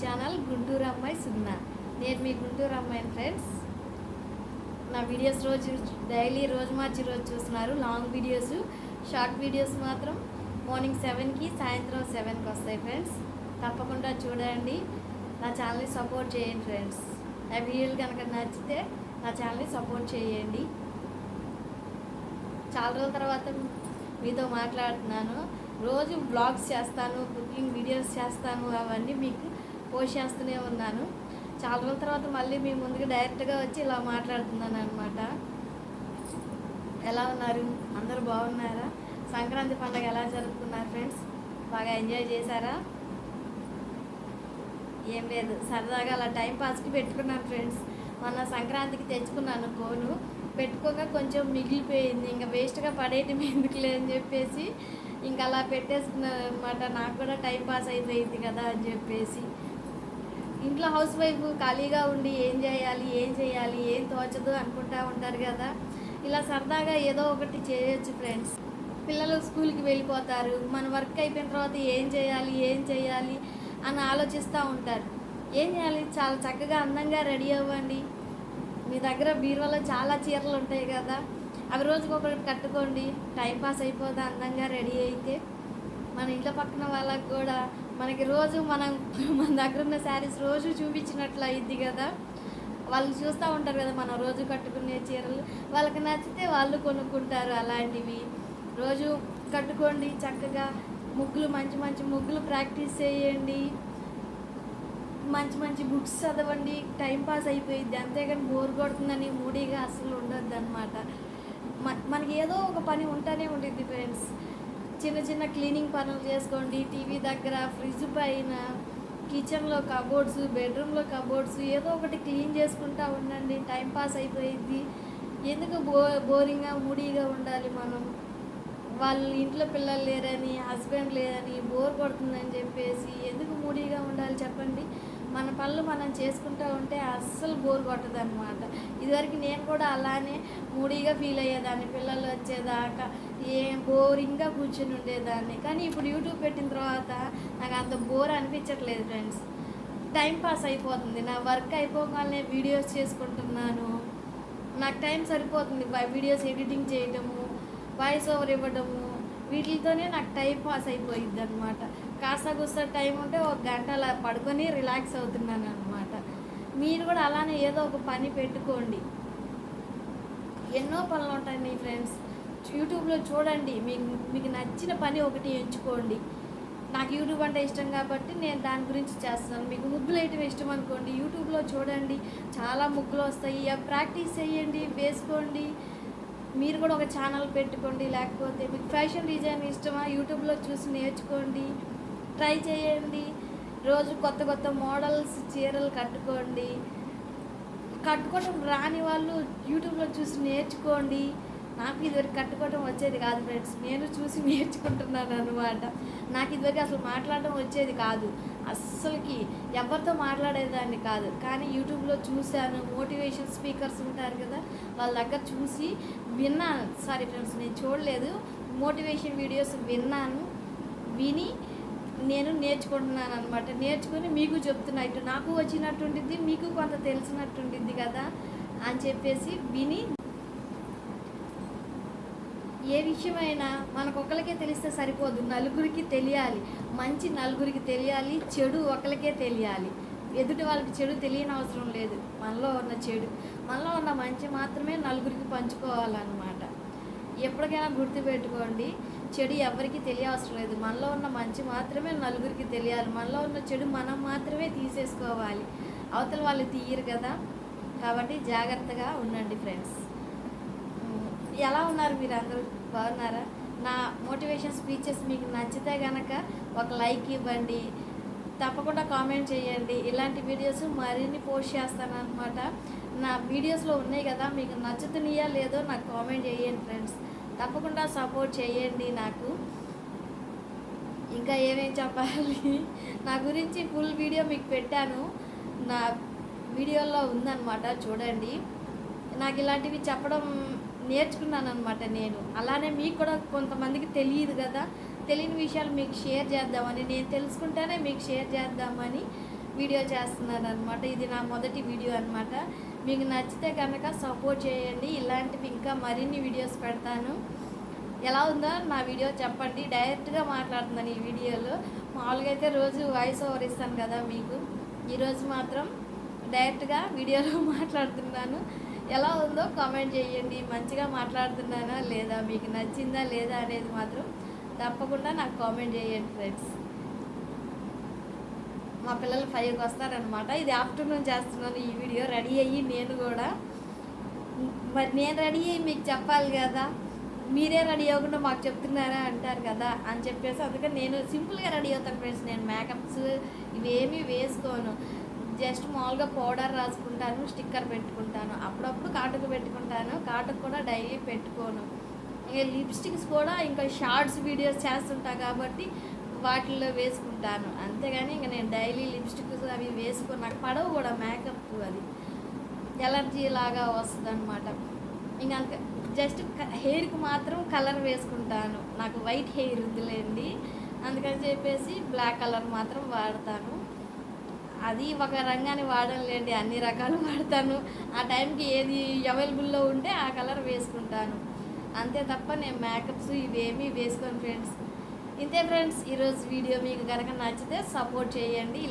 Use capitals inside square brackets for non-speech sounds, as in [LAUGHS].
Channel Guntur అమ్మాయి సున్నా నేను మీ గుంటూరు అమ్మాయి ఫ్రెండ్స్ నా వీడియోస్ రోజు డైలీ రోజు మార్చి రోజు చూస్తున్నారు. లాంగ్ వీడియోస్ షార్ట్ వీడియోస్ మాత్రం మార్నింగ్ సెవెన్కి సాయంత్రం సెవెన్కి వస్తాయి ఫ్రెండ్స్ తప్పకుండా చూడండి. నా ఛానల్ని సపోర్ట్ చేయండి ఫ్రెండ్స్ నా వీడియోలు కనుక నచ్చితే నా ఛానల్ని సపోర్ట్ చేయండి. చాలా రోజుల తర్వాత మీతో మాట్లాడుతున్నాను. రోజు బ్లాగ్స్ చేస్తాను కుకింగ్ వీడియోస్ చేస్తాను అవన్నీ మీకు పోషేస్తూనే ఉన్నాను. చాలా రోజుల తర్వాత మళ్ళీ మీ ముందుకు డైరెక్ట్గా వచ్చి ఇలా మాట్లాడుతున్నాను అనమాట ఎలా ఉన్నారు? అందరూ బాగున్నారా? సంక్రాంతి పండుగ ఎలా జరుపుకున్నారు ఫ్రెండ్స్? బాగా ఎంజాయ్ చేశారా? ఏం లేదు సరదాగా అలా టైం పాస్కి పెట్టుకున్నాను ఫ్రెండ్స్. మొన్న సంక్రాంతికి తెచ్చుకున్నాను ఫోను పెట్టుకోగా కొంచెం మిగిలిపోయింది. ఇంకా వేస్ట్గా పడేయటం ఎందుకులే అని చెప్పేసి ఇంకా అలా పెట్టేసుకున్నాను అనమాట నాకు కూడా టైం పాస్ అయిపోయింది కదా అని చెప్పేసి. ఇంట్లో హౌస్ వైఫ్ ఖాళీగా ఉండి ఏం చేయాలి ఏం చేయాలి ఏం తోచదు అనుకుంటా ఉంటారు కదా. ఇలా సరదాగా ఏదో ఒకటి చేయొచ్చు ఫ్రెండ్స్. పిల్లలు స్కూల్కి వెళ్ళిపోతారు. మన వర్క్ అయిపోయిన తర్వాత ఏం చేయాలి ఏం చేయాలి అని ఆలోచిస్తూ ఉంటారు. ఏం చేయాలి? చాలా చక్కగా అందంగా రెడీ అవ్వండి. మీ దగ్గర బీరువాలో చాలా చీరలు ఉంటాయి కదా. అవి రోజుకి ఒకటి కట్టుకోండి టైంపాస్ అయిపోతే అందంగా రెడీ అయితే. మన ఇంట్లో పక్కన వాళ్ళకి కూడా మనకి రోజు మనం [LAUGHS] మన దగ్గర ఉన్న శారీస్ రోజు చూపించినట్లు అయింది కదా. వాళ్ళు చూస్తూ ఉంటారు కదా మనం రోజు కట్టుకునే చీరలు. వాళ్ళకి నచ్చితే వాళ్ళు కొనుక్కుంటారు అలాంటివి. రోజు కట్టుకోండి చక్కగా. ముగ్గులు మంచి మంచి ముగ్గులు ప్రాక్టీస్ చేయండి. మంచి మంచి బుక్స్ చదవండి. టైం పాస్ అయిపోయింది అంతేగాని బోర్ కొడుతుందని మూడీగా అసలు ఉండొద్దు అనమాట మనకి ఏదో ఒక పని ఉంటూనే ఉంటుంది ఫ్రెండ్స్. చిన్న చిన్న క్లీనింగ్ పనులు చేసుకోండి టీవీ దగ్గర ఫ్రిడ్జ్ పైన కిచెన్లో కబోర్డ్స్ బెడ్రూమ్లో కబోర్డ్స్ ఏదో ఒకటి క్లీన్ చేసుకుంటా ఉండండి టైం పాస్ అయిపోయింది. ఎందుకు బో బోరింగ్గా మూడీగా ఉండాలి మనం? వాళ్ళ ఇంట్లో పిల్లలు లేరని హస్బెండ్ లేరని బోర్ పడుతుందని చెప్పేసి ఎందుకు మూడీగా ఉండాలి చెప్పండి? మన పనులు మనం చేసుకుంటూ ఉంటే అస్సలు బోర్ కొట్టదు అనమాట ఇదివరకు నేను కూడా అలానే మూడీగా ఫీల్ అయ్యేదాన్ని పిల్లలు వచ్చేదాకా ఏం బోరింగ్గా కూర్చొని ఉండేదాన్ని. కానీ ఇప్పుడు యూట్యూబ్ పెట్టిన తర్వాత నాకు అంత బోర్ అనిపించట్లేదు ఫ్రెండ్స్ టైం పాస్ అయిపోతుంది. నా వర్క్ అయిపోగానే వీడియోస్ చేసుకుంటున్నాను. నాకు టైం సరిపోతుంది. వీడియోస్ ఎడిటింగ్ చేయటము వాయిస్ ఓవర్ ఇవ్వడము వీటితోనే నాకు టైం పాస్ అయిపోయింది అనమాట కాస్త కూస్త టైం ఉంటే ఒక గంట అలా పడుకొని రిలాక్స్ అవుతున్నాను అనమాట మీరు కూడా అలానే ఏదో ఒక పని పెట్టుకోండి. ఎన్నో పనులు ఉంటాయి ఫ్రెండ్స్ యూట్యూబ్లో చూడండి. మీకు మీకు నచ్చిన పని ఒకటి ఎంచుకోండి. నాకు యూట్యూబ్ అంటే ఇష్టం కాబట్టి నేను దాని గురించి చేస్తాను మీకు ముగ్గులు వేయటం ఇష్టం అనుకోండి. యూట్యూబ్లో చూడండి. చాలా ముగ్గులు వస్తాయి. అవి ప్రాక్టీస్ చేయండి వేసుకోండి. మీరు కూడా ఒక ఛానల్ పెట్టుకోండి. లేకపోతే మీకు ఫ్యాషన్ డిజైన్ ఇష్టమా? యూట్యూబ్లో చూసి నేర్చుకోండి. ట్రై చేయండి. రోజు కొత్త కొత్త మోడల్స్ చీరలు కట్టుకోండి. కట్టుకోవడం రాని వాళ్ళు యూట్యూబ్లో చూసి నేర్చుకోండి. నాకు ఇదివరకు కట్టుకోవడం వచ్చేది కాదు ఫ్రెండ్స్. నేను చూసి [LAUGHS] నేర్చుకుంటున్నాను అనమాట నాకు ఇదివరకు అసలు మాట్లాడడం వచ్చేది కాదు. అస్సలకి ఎవరితో మాట్లాడేదాన్ని కాదు. కానీ యూట్యూబ్లో చూశాను మోటివేషన్ స్పీకర్స్ ఉంటారు కదా వాళ్ళ దగ్గర చూసి విన్నాను సారీ ఫ్రెండ్స్ నేను చూడలేదు. మోటివేషన్ వీడియోస్ విన్నాను విని నేను నేర్చుకుంటున్నాను అనమాట నేర్చుకుని మీకు చెప్తున్నా ఇటు నాకు వచ్చినట్టుండిద్ది మీకు కొంత తెలిసినట్టుండిద్ది కదా అని చెప్పేసి విని ఏ విషయమైనా మనకు ఒకరికే తెలిస్తే సరిపోదు. నలుగురికి తెలియాలి. మంచి నలుగురికి తెలియాలి చెడు ఒకరికే తెలియాలి. ఎదుటి వాళ్ళకి చెడు తెలియని అవసరం లేదు. మనలో ఉన్న చెడు. మనలో ఉన్న మంచి మాత్రమే నలుగురికి పంచుకోవాలన్నమాట. ఎప్పటికైనా గుర్తుపెట్టుకోండి. చెడు ఎవరికి తెలియవసరం లేదు. మనలో ఉన్న మంచి మాత్రమే నలుగురికి తెలియాలి. మనలో ఉన్న చెడు మనం మాత్రమే తీసేసుకోవాలి. అవతల వాళ్ళు తీయరు కదా. కాబట్టి జాగ్రత్తగా ఉండండి ఫ్రెండ్స్. ఎలా ఉన్నారు మీరు అందరూ బాగున్నారా? నా మోటివేషన్ స్పీచెస్ మీకు నచ్చితే కనుక ఒక లైక్ ఇవ్వండి. తప్పకుండా కామెంట్ చేయండి. ఇలాంటి వీడియోస్ మరిన్ని పోస్ట్ చేస్తాను అనమాట నా వీడియోస్లో ఉన్నాయి కదా. మీకు నచ్చుతున్నాయా లేదో నాకు కామెంట్ చేయండి ఫ్రెండ్స్. తప్పకుండా సపోర్ట్ చేయండి నాకు. ఇంకా ఏమేమి చెప్పాలి? నా గురించి ఫుల్ వీడియో మీకు పెట్టాను. నా వీడియోలో ఉందన్నమాట చూడండి. నాకు ఇలాంటివి చెప్పడం నేర్చుకున్నాను అనమాట నేను. అలానే మీకు కూడా కొంతమందికి తెలియదు కదా. తెలియని విషయాలు మీకు షేర్ చేద్దామని నేను తెలుసుకుంటేనే మీకు షేర్ చేద్దామని వీడియో చేస్తున్నాను అనమాట ఇది నా మొదటి వీడియో అనమాట మీకు నచ్చితే కనుక సపోర్ట్ చేయండి. ఇలాంటి ఇంకా మరిన్ని వీడియోస్ పెడతాను. ఎలా ఉందో నా వీడియో చెప్పండి. డైరెక్ట్గా మాట్లాడుతున్నాను ఈ వీడియోలో మామూలుగా అయితే రోజు వాయిస్ ఓవర్ ఇస్తాను కదా మీకు. ఈరోజు మాత్రం డైరెక్ట్గా వీడియోలో [LAUGHS] మాట్లాడుతున్నాను. ఎలా ఉందో కామెంట్ చేయండి. మంచిగా మాట్లాడుతున్నానా లేదా? మీకు నచ్చిందా లేదా అనేది మాత్రం తప్పకుండా నాకు కామెంట్ చేయండి ఫ్రెండ్స్ మా పిల్లలు ఫైవ్కి వస్తారనమాట ఇది ఆఫ్టర్నూన్ చేస్తున్నాను ఈ వీడియో రెడీ అయ్యి నేను కూడా. మరి నేను రెడీ అయ్యి మీకు చెప్పాలి కదా. మీరే రెడీ అవ్వకుండా మాకు చెప్తున్నారా అంటారు కదా అని చెప్పేసి అందుకని నేను సింపుల్గా రెడీ అవుతాను ఫ్రెండ్స్. నేను మేకప్స్ ఇవేమీ వేసుకోను. జస్ట్ మామూలుగా పౌడర్ రాసుకుంటాను స్టిక్కర్ పెట్టుకుంటాను. అప్పుడప్పుడు కాటుకు పెట్టుకుంటాను. కాటుకు కూడా డైలీ పెట్టుకోను. ఇంకా లిప్స్టిక్స్ కూడా ఇంకా షార్ట్స్ వీడియోస్ చేస్తుంటా కాబట్టి వాటిల్లో వేసుకుంటాను. అంతేగాని ఇంకా నేను డైలీ లిప్స్టిక్స్ అవి వేసుకొని. నాకు పడవు కూడా మేకప్ అది. ఎలర్జీ లాగా వస్తుంది అనమాట ఇంకా అంత. జస్ట్ హెయిర్కి మాత్రం కలర్ వేసుకుంటాను. నాకు వైట్ హెయిర్ వద్దులేండి. అందుకని చెప్పేసి బ్లాక్ కలర్ మాత్రం వాడతాను. అది ఒక రంగాన్ని వాడలేండి అన్ని రకాలు [LAUGHS] వాడతాను. ఆ టైంకి ఏది అవైలబుల్లో ఉంటే ఆ కలర్ వేసుకుంటాను. అంతే తప్ప నేను మేకప్స్ ఇవేమీ వేసుకోను ఫ్రెండ్స్. ఇంతే ఫ్రెండ్స్ ఈరోజు వీడియో మీకు కనుక నచ్చితే సపోర్ట్ చేయండి.